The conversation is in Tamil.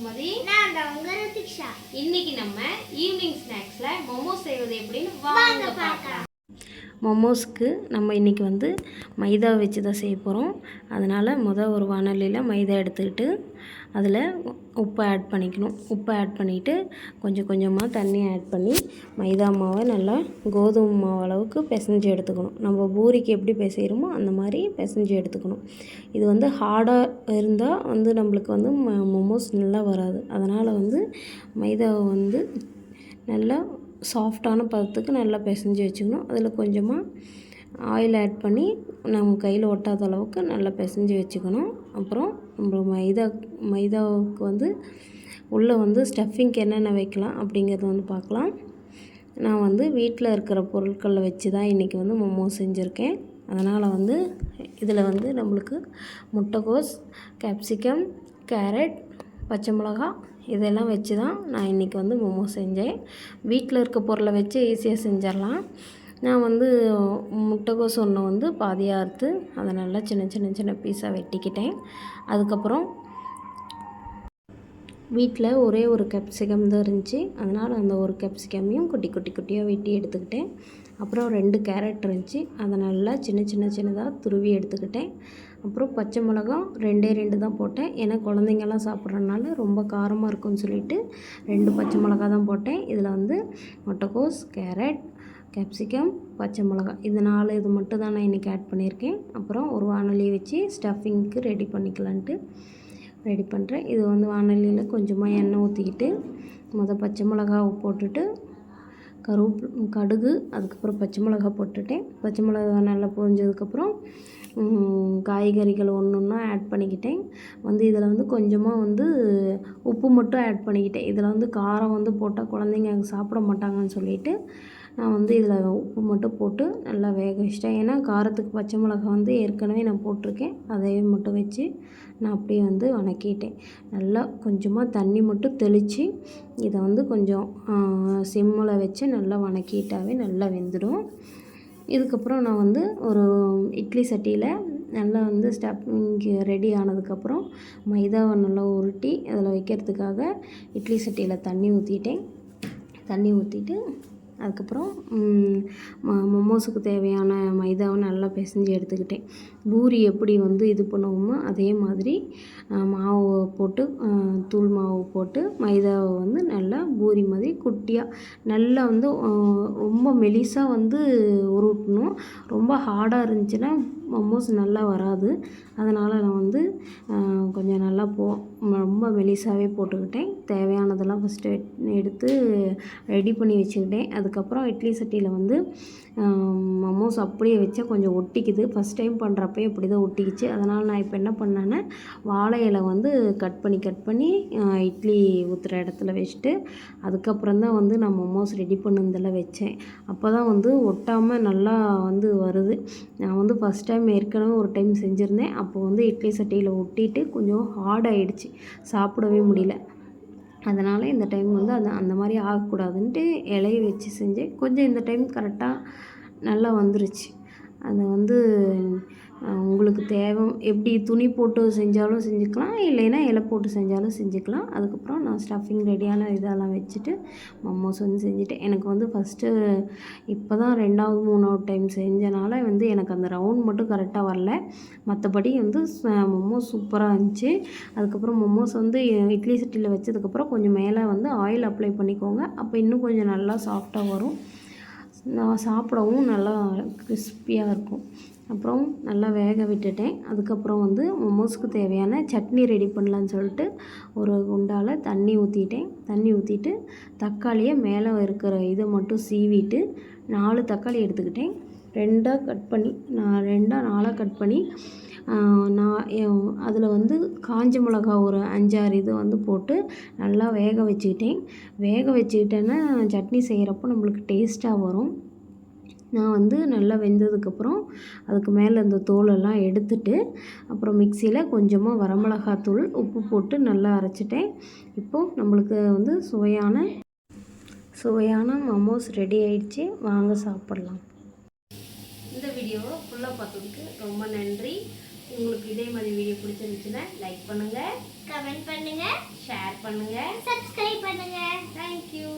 சுமதி. நான் தான் உங்க ரித்திக்ஷா. இன்னைக்கு நம்ம ஈவினிங் ஸ்நாக்ஸ்ல மோமோஸ் செய்வது எப்படின்னு வாங்க பார்க்கலாம். மொமோஸ்க்கு நம்ம இன்றைக்கி வந்து மைதா வச்சு தான் செய்ய போகிறோம் அதனால் முதல் ஒரு வானலியில் மைதா எடுத்துக்கிட்டு அதில் உப்பை ஆட் பண்ணிக்கணும். உப்பை ஆட் பண்ணிவிட்டு கொஞ்சம் கொஞ்சமாக தண்ணி ஆட் பண்ணி மைதா மாவை நல்லா கோதுமை மாவு அளவுக்கு பிசைஞ்சு எடுத்துக்கணும். நம்ம பூரிக்கு எப்படி பிசைகிறோமோ அந்த மாதிரி பிசைஞ்சு எடுத்துக்கணும். இது வந்து ஹார்டாக இருந்தால் வந்து நம்மளுக்கு வந்து மொமோஸ் நல்லா வராது. அதனால் வந்து மைதாவை வந்து நல்லா சாஃப்டான பதத்துக்கு நல்லா பிசைஞ்சு வச்சுக்கணும். அதில் கொஞ்சமாக ஆயில் ஆட் பண்ணி நம்ம கையில் ஒட்டாத அளவுக்கு நல்லா பிசைஞ்சு வச்சுக்கணும். அப்புறம் நம்ம மைதா மைதாவுக்கு வந்து உள்ளே வந்து ஸ்டஃபிங்க்கு என்னென்ன வைக்கலாம் அப்படிங்கிறத வந்து பார்க்கலாம். நான் வந்து வீட்டில் இருக்கிற பொருட்களை வச்சு தான் இன்றைக்கி வந்து மொமோ செஞ்சுருக்கேன். அதனால் வந்து இதில் வந்து நம்மளுக்கு முட்டைகோஸ் கேப்சிகம் கேரட் பச்சை மிளகா இதெல்லாம் வச்சு தான் நான் இன்றைக்கி வந்து மோமோஸ் செஞ்சேன். வீட்டில் இருக்க பொருளை வச்சு ஈஸியாக செஞ்சிடலாம். நான் வந்து முட்டைகோஸ் ஒன்று வந்து பாதியாக அறுத்து அதை நல்லா சின்ன சின்ன சின்ன பீஸாக வெட்டிக்கிட்டேன். அதுக்கப்புறம் வீட்டில் ஒரே ஒரு கேப்சிகம் தான் இருந்துச்சு. அதனால் அந்த ஒரு கேப்சிகமையும் குட்டி குட்டி குட்டியாக வெட்டி எடுத்துக்கிட்டேன். அப்புறம் ரெண்டு கேரட் இருந்துச்சு. அதை நல்லா சின்ன சின்ன சின்னதாக துருவி எடுத்துக்கிட்டேன். அப்புறம் பச்சை மிளகாய் ரெண்டே ரெண்டு தான் போட்டேன். ஏன்னா குழந்தைங்கெல்லாம் சாப்பிட்றதுனால ரொம்ப காரமாக இருக்கும்னு சொல்லிட்டு ரெண்டு பச்சை மிளகா தான் போட்டேன். இதில் வந்து முட்டைக்கோஸ் கேரட் கேப்சிகம் பச்சை மிளகாய். இது நாலு இது மட்டும் தான் நான் இன்றைக்கி ஆட் பண்ணியிருக்கேன். அப்புறம் ஒரு வானொலி வச்சு ஸ்டஃபிங்க்கு ரெடி பண்ணிக்கலான்ட்டு ரெடி பண்ணுறேன் இது வந்து வானொலியில் கொஞ்சமாக எண்ணெய் ஊற்றிக்கிட்டு மொதல் பச்சை மிளகாவை போட்டுட்டு கருவேப்பு கடுகு அதுக்கப்புறம் பச்சை மிளகா போட்டுட்டேன். பச்சை மிளகா நல்லா பொரிஞ்சதுக்கப்புறம் காய்கறிகள் ஒன்று ஒன்றா ஆட் பண்ணிக்கிட்டேன். வந்து இதில் வந்து கொஞ்சமாக வந்து உப்பு மட்டும் ஆட் பண்ணிக்கிட்டேன். இதில் வந்து காரம் வந்து போட்டால் குழந்தைங்க சாப்பிட மாட்டாங்கன்னு சொல்லிட்டு நான் வந்து இதில் உப்பு மட்டும் போட்டு நல்லா வேக வச்சிட்டேன். ஏன்னா காரத்துக்கு பச்சை மிளகா வந்து ஏற்கனவே நான் போட்டிருக்கேன். அதையும் மட்டும் வச்சு நான் அப்படியே வந்து வணக்கிட்டேன். நல்லா கொஞ்சமாக தண்ணி மட்டும் தெளித்து இதை வந்து கொஞ்சம் சிம்மில் வச்சு நல்லா வணக்கிட்டாவே நல்லா வெந்துடும். இதுக்கப்புறம் நான் வந்து ஒரு இட்லி சட்டியில் நல்லா வந்து ஸ்டப்பிங்கு ரெடி ஆனதுக்கப்புறம் மைதாவை நல்லா உருட்டி அதில் வைக்கிறதுக்காக இட்லி சட்டியில் தண்ணி ஊற்றிட்டேன் தண்ணி ஊற்றிட்டு அதுக்கப்புறம் ம- மொமோஸுக்கு தேவையான மைதாவை நல்லா பிசைஞ்சு எடுத்துக்கிட்டேன். பூரி எப்படி வந்து இது பண்ணுவோமோ அதே மாதிரி மாவை மாவு போட்டு தூள் மாவு போட்டு மைதாவை வந்து நல்லா பூரி மாதிரி குட்டியாக நல்லா வந்து ரொம்ப மெலிசாக வந்து உருட்டணும். ரொம்ப ஹார்டாக இருந்துச்சுன்னா மோமோஸ் நல்லா வராது. அதனால் நான் வந்து கொஞ்சம் நல்லா போ ரொம்ப மெலிசாகவே போட்டுக்கிட்டேன். தேவையானதெல்லாம் ஃபஸ்ட்டு எடுத்து ரெடி பண்ணி வச்சுக்கிட்டேன். அதுக்கப்புறம் இட்லி சட்டியில் வந்து மோமோஸ் அப்படியே வச்சா கொஞ்சம் ஒட்டிக்குது. ஃபஸ்ட் டைம் பண்ணுறப்பே இப்படி தான் ஒட்டிக்கிச்சு. அதனால் நான் இப்போ என்ன பண்ணேன்னா வாழை இலை வந்து கட் பண்ணி கட் பண்ணி இட்லி ஊற்றுற இடத்துல வச்சுட்டு அதுக்கப்புறம் தான் வந்து நான் மோமோஸ் ரெடி பண்ணதில் வச்சேன். அப்போ தான் வந்து ஒட்டாமல் நல்லா வந்து வருது. நான் வந்து ஃபஸ்ட் டைம் ஏற்கனவே ஒரு டைம் செஞ்சுருந்தேன். அப்போ வந்து இட்லி சட்டியில் ஒட்டிட்டு கொஞ்சம் ஹார்ட் ஆயிடுச்சு. சாப்பிடவே முடியல. அதனால் இந்த டைம் வந்து அந்த அந்த மாதிரி ஆகக்கூடாதுன்ட்டு இலைய வச்சு செஞ்சேன். கொஞ்சம் இந்த டைம் கரெக்டாக நல்லா வந்துருச்சு. அது வந்து உங்களுக்கு தேவை. எப்படி துணி போட்டு செஞ்சாலும் செஞ்சுக்கலாம் இல்லைன்னா இலை போட்டு செஞ்சாலும் செஞ்சுக்கலாம். அதுக்கப்புறம் நான் ஸ்டஃபிங் ரெடியான இதெல்லாம் வச்சுட்டு மம்மோஸ் வந்து செஞ்சுட்டேன். எனக்கு வந்து ஃபஸ்ட்டு இப்போ தான் ரெண்டாவது மூணாவது டைம் செஞ்சனால வந்து எனக்கு அந்த ரவுண்ட் மட்டும் கரெக்டாக வரல. மற்றபடி வந்து மொமோஸ் சூப்பராக இருந்துச்சு. அதுக்கப்புறம் மொமோஸ் வந்து இட்லி சட்டியில் வச்சதுக்கப்புறம் கொஞ்சம் மேலே வந்து ஆயில் அப்ளை பண்ணிக்கோங்க. அப்போ இன்னும் கொஞ்சம் நல்லா சாஃப்டாக வரும். நான் சாப்பிடவும் நல்லா கிறிஸ்பியாக இருக்கும். அப்புறம் நல்லா வேக விட்டுட்டேன். அதுக்கப்புறம் வந்து மோமோஸ்க்கு தேவையான சட்னி ரெடி பண்ணலான்னு சொல்லிட்டு ஒரு குண்டால் தண்ணி ஊற்றிட்டேன் தண்ணி ஊற்றிட்டு தக்காளியை மேலே இருக்கிற இதை மட்டும் சீவிட்டு நாலு தக்காளி எடுத்துக்கிட்டேன். ரெண்டாக கட் பண்ணி நான் ரெண்டாக நாலாக கட் பண்ணி நான் அதில் வந்து காஞ்ச மிளகா ஒரு அஞ்சாறு இது வந்து போட்டு நல்லா வேக வச்சுக்கிட்டேன். வேக வச்சுக்கிட்டேன்னா சட்னி செய்கிறப்போ நம்மளுக்கு டேஸ்ட்டாக வரும். நான் வந்து நல்லா வெந்ததுக்கப்புறம் அதுக்கு மேலே இந்த தோலெல்லாம் எடுத்துட்டு அப்புறம் மிக்சியில் கொஞ்சமாக வரமிளகாத்தூள் உப்பு போட்டு நல்லா அரைச்சிட்டேன். இப்போது நம்மளுக்கு வந்து சுவையான சுவையான மமோஸ் ரெடி ஆயிடுச்சு. வாங்க சாப்பிட்லாம். இந்த வீடியோவை ஃபுல்லாக பார்த்ததுக்கு ரொம்ப நன்றி. உங்களுக்கு இதே மாதிரி வீடியோ பிடிச்சிருந்துச்சுன்னா லைக் பண்ணுங்க கமெண்ட் பண்ணுங்க. ஷேர் பண்ணுங்க. சப்ஸ்கிரைப் பண்ணுங்க. தேங்க்யூ